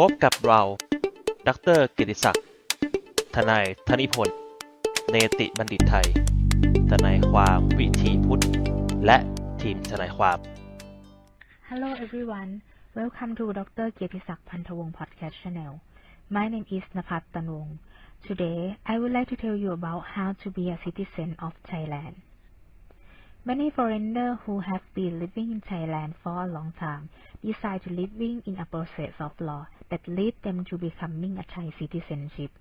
พบกับเรา ดรเกิติศักดิ์ ทนายธนิพนธ์เนติบัณฑิตไทย ทนายความวิถีพุทธ และทีมทนายความ Hello everyone. Welcome to Dr. Kietisak Pantawong podcast channel. My name is Napat Tanwong. Today, I would like to tell you about how to be a citizen of Thailand. Many foreigners who have been living in Thailand for a long time decide to living in a process of law that lead them to becoming a Thai citizenship.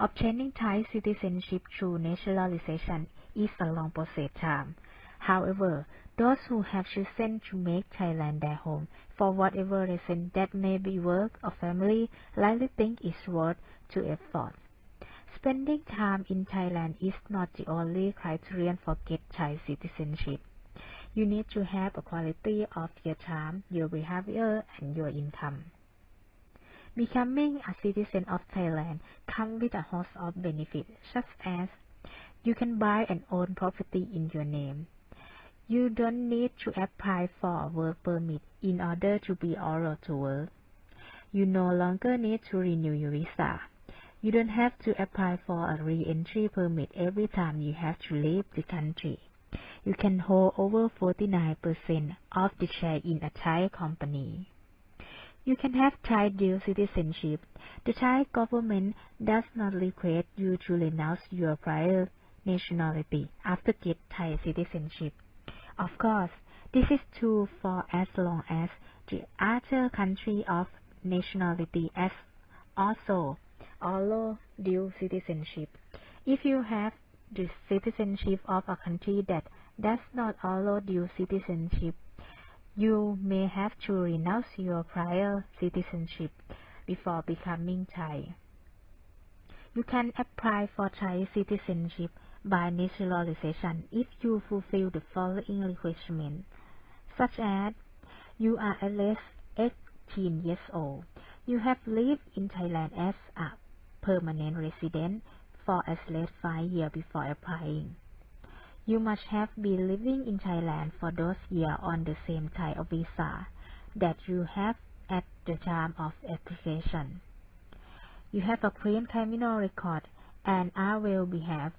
Obtaining Thai citizenship through naturalization is a long process time. However, those who have chosen to make Thailand their home for whatever reason that may be work or family likely think it's worth to effort. Spending time in Thailand is not the only criterion for get Thai citizenship. You need to have a quality of your time, your behavior, and your income. Becoming a citizen of Thailand comes with a host of benefits, such as you can buy and own property in your name. You don't need to apply for a work permit in order to be allowed to work. You no longer need to renew your visa. You don't have to apply for a re-entry permit every time you have to leave the country. You can hold over 49% of the share in a Thai company. You can have Thai dual citizenship. The Thai government does not require you to renounce your prior nationality after get Thai citizenship. Of course, this is true for as long as the other country of nationality as also allow dual citizenship. If you have the citizenship of a country that does not allow dual citizenship, you may have to renounce your prior citizenship before becoming Thai. You can apply for Thai citizenship by naturalization if you fulfill the following requirements, such as you are at least 18 years old, you have lived in Thailand as a permanent resident for at least 5 years before applying. You must have been living in Thailand for those years on the same type of visa that you have at the time of application. You have a clean criminal record and are well behaved.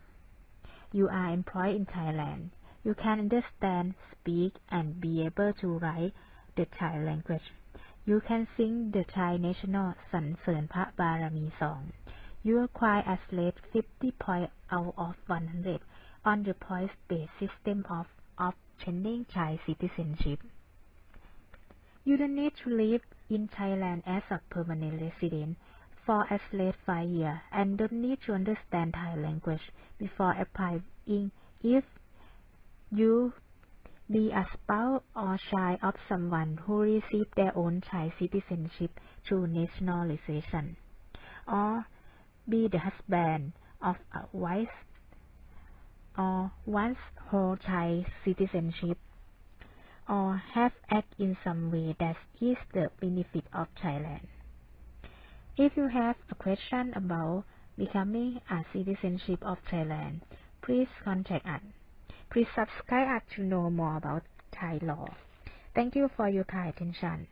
You are employed in Thailand. You can understand, speak, and be able to write the Thai language. You can sing the Thai national สรรเสริญพระบารมี song. You acquire a slate 50 points out of 100 on the points-based system of obtaining Thai citizenship. You don't need to live in Thailand as a permanent resident for at least 5 years and don't need to understand Thai language before applying if you be a spouse or child of someone who received their own Thai citizenship through nationalization, or be the husband of a wife or once hold Thai citizenship, or have act in some way that is the benefit of Thailand. If you have a question about becoming a citizenship of Thailand, please contact us. Please subscribe us to know more about Thai law. Thank you for your kind attention.